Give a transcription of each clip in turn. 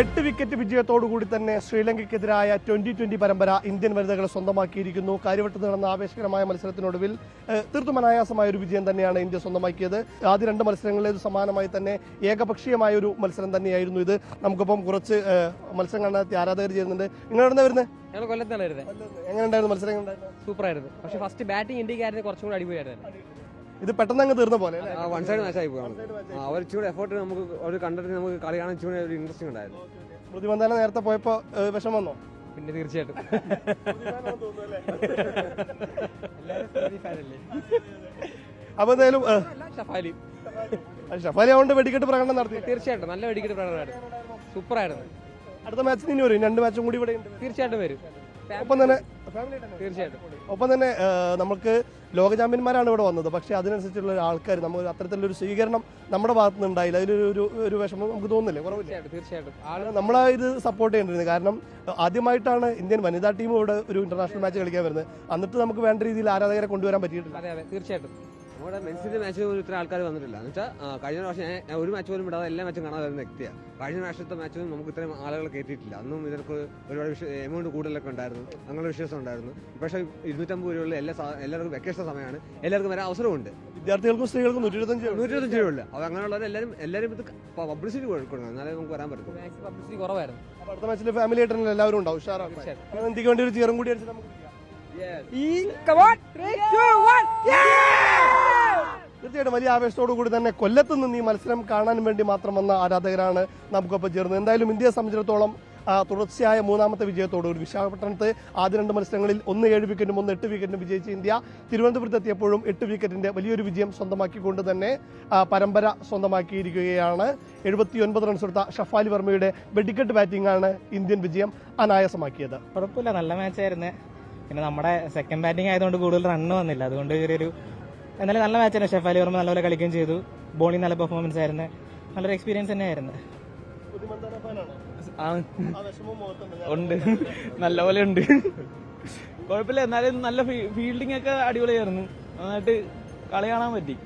എട്ട് വിക്കറ്റ് വിജയത്തോടുകൂടി തന്നെ ശ്രീലങ്കയ്ക്കെതിരായ ട്വന്റി ട്വന്റി പരമ്പര ഇന്ത്യൻ വനിതകൾ സ്വന്തമാക്കിയിരിക്കുന്നു. കാര്യവട്ടത്ത് നടന്ന ആവേശകരമായ മത്സരത്തിനൊടുവിൽ തീർത്തും അനായാസമായ ഒരു വിജയം തന്നെയാണ് ഇന്ത്യ സ്വന്തമാക്കിയത്. ആദ്യ രണ്ട് മത്സരങ്ങളിലേത് സമാനമായി തന്നെ ഏകപക്ഷീയമായ ഒരു മത്സരം തന്നെയായിരുന്നു ഇത്. നമുക്കിപ്പം കുറച്ച് മത്സരം കണ്ടെത്തി ആരാധകർ ചെയ്യുന്നുണ്ട്. നിങ്ങൾ എവിടെ വരുന്നത് ഞങ്ങൾ കൊല്ലത്താണ് വരുന്നത് എങ്ങനെ ഉണ്ടായിരുന്നു മത്സരം സൂപ്പർ ആയിരുന്നു പക്ഷേ ഫസ്റ്റ് ബാറ്റിംഗ് ഇന്ത്യക്കായിരുന്നു കുറച്ചും കൂടി അടിപൊളിയായിരുന്നു. ഇത് പെട്ടെന്ന് അങ്ങ് തീർന്ന പോലെ? വൺ സൈഡ് മാച്ചായി പോയാണ് അവർ ഇച്ചിരി എഫേർട്ട് നമുക്ക് ഒരു കണ്ടിട്ട് നമുക്ക് കളി കാണാൻ ഇച്ചിരി ഒരു ഇൻട്രസ്റ്റിംഗ് ഉണ്ടായിരുന്നു. പ്രതിബന്ധന നേരത്തെ പോയപ്പോ വിഷം വിഷമം വന്നോ? പിന്നെ തീർച്ചയായിട്ടും. അപ്പൊ എന്തായാലും ഷഫാലി. ഷഫാലി അതുകൊണ്ട് വെടിക്കെട്ട് പ്രകടനം നടത്തി. തീർച്ചയായിട്ടും നല്ല വെടിക്കെട്ട് പ്രകടനമായിരുന്നു. സൂപ്പർ ആയിരുന്നു അടുത്ത മാച്ചിന് ഇനി വരും. രണ്ട് മാച്ചും കൂടി ഇവിടെ തീർച്ചയായിട്ടും വരും. ഒപ്പം തന്നെ. തീർച്ചയായിട്ടും. ഒപ്പം തന്നെ നമുക്ക് ലോക ചാമ്പ്യന്മാരാണ് ഇവിടെ വന്നത്. പക്ഷേ അതിനനുസരിച്ചുള്ള ആൾക്കാർ നമ്മൾ അത്തരത്തിലൊരു സ്വീകരണം നമ്മുടെ ഭാഗത്ത് നിന്ന് ഉണ്ടായില്ല. അതിലൊരു ഒരു ഒരു വിഷമം നമുക്ക് തോന്നുന്നില്ലേ. കുറവില്ല. തീർച്ചയായിട്ടും നമ്മൾ നമ്മളാ ഇത് സപ്പോർട്ട് ചെയ്യേണ്ടിരുന്നത്. കാരണം ആദ്യമായിട്ടാണ് ഇന്ത്യൻ വനിതാ ടീം ഇവിടെ ഒരു ഇന്റർനാഷണൽ മാച്ച് കളിക്കാൻ വരുന്നത്. എന്നിട്ട് നമുക്ക് വേണ്ട രീതിയിൽ ആരാധകരെ കൊണ്ടുവരാൻ പറ്റിയിട്ടില്ല. അതെ അതെ. തീർച്ചയായിട്ടും. നമ്മുടെ മെൻസിന്റെ മാച്ച് പോലും ഇത്ര ആൾക്കാർ വന്നിട്ടില്ല. എന്ന് വെച്ചാൽ കഴിഞ്ഞ പ്രാവശ്യം ഞാൻ- ഒരു മാച്ച് പോലും വിടാതെ എല്ലാ മാച്ചും കാണാതെ വരുന്ന വ്യക്തിയാണ് കഴിഞ്ഞ പ്രാവശ്യത്തെ മാച്ചും നമുക്ക് ഇത്രയും ആളുകൾ കയറ്റിയിട്ടില്ല അന്നും ഇവർക്ക് ഒരുപാട് എമൗണ്ട് കൂടുതലൊക്കെ ഉണ്ടായിരുന്നു. അങ്ങനെ വിശ്വാസം ഉണ്ടായിരുന്നു. പക്ഷേ ഇരുന്നൂറ്റമ്പത് രൂപയുള്ള എല്ലാ എല്ലാവർക്കും വെക്കേഷൻ സമയമാണ്. എല്ലാവർക്കും വരാൻ അവസരമുണ്ട്. വിദ്യാർത്ഥികൾക്കും സ്ത്രീകൾക്കും നൂറ്റി ഇരുപത്തഞ്ച് നൂറ്റി ഇരുപത്തഞ്ച് രൂപയുള്ളൂ. അപ്പോൾ അങ്ങനെയുള്ളവർ എല്ലാവരും എല്ലാവരും ഇത് പബ്ലിസിറ്റി കൊടുക്കണം. എന്നാലേ നമുക്ക് വരാൻ പറ്റും പബ്ലിസിറ്റി കുറവായിരുന്നു. അടുത്ത മാച്ചിൽ ഫാമിലി ആയിട്ട് തന്നെ എല്ലാവരും ഉണ്ടാവും? ഉഷാറാണ് ഇന്ത്യയ്ക്ക് വേണ്ടി ഒരു ചീറും കൂടി അടിച്ച് നമുക്ക് വിളിക്കാം. തീർച്ചയായിട്ടും വലിയ ആവേശത്തോടു കൂടി തന്നെ കൊല്ലത്ത് നിന്ന് ഈ മത്സരം കാണാൻ വേണ്ടി മാത്രം വന്ന ആരാധകരാണ് നമുക്കൊപ്പം ചേർന്നത്. എന്തായാലും ഇന്ത്യയെ സംബന്ധിച്ചിടത്തോളം തുടർച്ചയായ മൂന്നാമത്തെ ഒരു വിശാഖപട്ടണത്ത് ആദ്യ രണ്ട് മത്സരങ്ങളിൽ ഒന്ന് ഏഴ് വിക്കറ്റും ഒന്ന് എട്ട് വിക്കറ്റിനും വിജയിച്ച ഇന്ത്യ തിരുവനന്തപുരത്ത് എത്തിയപ്പോഴും എട്ട് വിക്കറ്റിന്റെ വലിയൊരു വിജയം സ്വന്തമാക്കിക്കൊണ്ട് തന്നെ പരമ്പര സ്വന്തമാക്കിയിരിക്കുകയാണ്. എഴുപത്തിയൊൻപത് റൺസ് എടുത്ത ഷഫാലി വർമ്മയുടെ വെടിക്കെട്ട് ബാറ്റിംഗാണ് ഇന്ത്യൻ വിജയം അനായാസമാക്കിയത്. കുഴപ്പമില്ല നല്ല മാച്ചായിരുന്നു പിന്നെ നമ്മുടെ സെക്കൻഡ് ബാറ്റിംഗ് ആയതുകൊണ്ട് കൂടുതൽ റണ്ണ് വന്നില്ല. അതുകൊണ്ട് ചെറിയൊരു എന്നാലും നല്ല മാച്ചാണ് ഷെഫാലി വർമ്മ നല്ലപോലെ കളിക്കുകയും ചെയ്തു. ബോളിംഗ് നല്ല പെർഫോമൻസ് ആയിരുന്നു. നല്ലൊരു എക്സ്പീരിയൻസ് തന്നെയായിരുന്നു. ഉണ്ട്. നല്ലപോലെ ഉണ്ട്. കുഴപ്പമില്ല. എന്നാലും നല്ല ഫീൽഡിംഗ് ഒക്കെ അടിപൊളിയായിരുന്നു. നന്നായിട്ട് കളി കാണാൻ പറ്റി.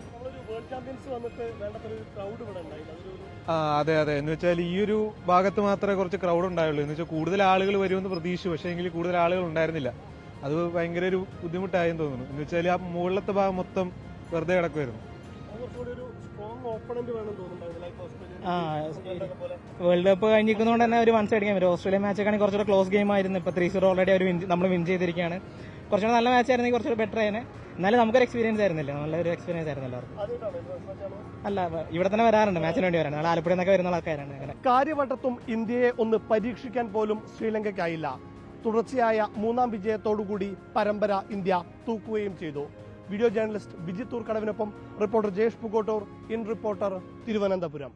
ആ അതെ അതെ. എന്ന് വെച്ചാൽ ഈ ഒരു ഭാഗത്ത് മാത്രമേ കുറച്ച് ക്രൗഡ് ഉണ്ടായുള്ളൂ. എന്ന് വെച്ചാൽ കൂടുതൽ ആളുകൾ വരുമെന്ന് പ്രതീക്ഷിച്ചു. പക്ഷേ എങ്കിൽ കൂടുതൽ ആളുകൾ ഉണ്ടായിരുന്നില്ല. അത് ഭയങ്കര ഒരു ബുദ്ധിമുട്ടായെന്ന് തോന്നുന്നു. എന്ന് വെച്ചാൽ ആ മുകളിലത്തെ ഭാഗം മൊത്തം വെറുതെ കിടക്കുമായിരുന്നു ആ വേൾഡ് കപ്പ് കഴിഞ്ഞിരിക്കുന്നതുകൊണ്ട് തന്നെ ഒരു വൺ സൈഡ് ഗെയിം വരും ഓസ്ട്രേലിയ ആണെങ്കിൽ കുറച്ചുകൂടെ ക്ലോസ് ഗെയിം ആയിരുന്നു. ഇപ്പൊ ത്രീ സീറോ ഓൾറെഡി അവർ നമ്മൾ വിൻ ചെയ്തിരിക്കുകയാണ്. കുറച്ചുകൂടെ നല്ല മാച്ച് ആയിരുന്നെങ്കിൽ കുറച്ചുകൂടെ ബെറ്റർ ആയിരുന്നു എന്നാലും നമുക്കൊരു എക്സ്പീരിയൻസ് ആയിരുന്നില്ല. നല്ലൊരു എക്സ്പീരിയൻസ് ആയിരുന്നു എല്ലാവർക്കും അല്ല ഇവിടെ തന്നെ വരാറുണ്ട്. മാച്ചിന് വേണ്ടി വരാണ് ആലപ്പുഴ നിന്നൊക്കെ വരുന്ന ആൾക്കാരാണ് അങ്ങനെ. കാര്യവട്ടത്തും ഇന്ത്യയെ ഒന്ന് പരീക്ഷിക്കാൻ പോലും ശ്രീലങ്കയ്ക്കായില്ല. തുടർച്ചയായ മൂന്നാം വിജയത്തോടുകൂടി പരമ്പര ഇന്ത്യ തൂക്കുകയും ചെയ്തു. Video journalist Bijithur കടവിനൊപ്പം reporter Jayesh Pukottur in reporter Thiruvananthapuram.